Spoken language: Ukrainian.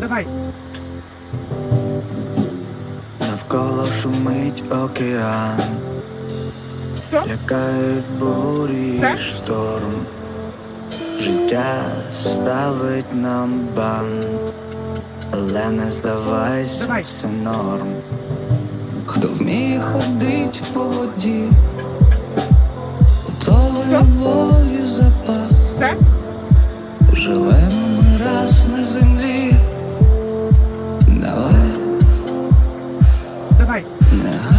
Давай. Навколо шумить океан, Все? лякають бурі Все? і шторм. Життя ставить нам бан, але не здавайся, Давай. все норм. Хто вміє ходить по воді, у того Все? любові запас. Все? Живемо ми раз на землі, ให้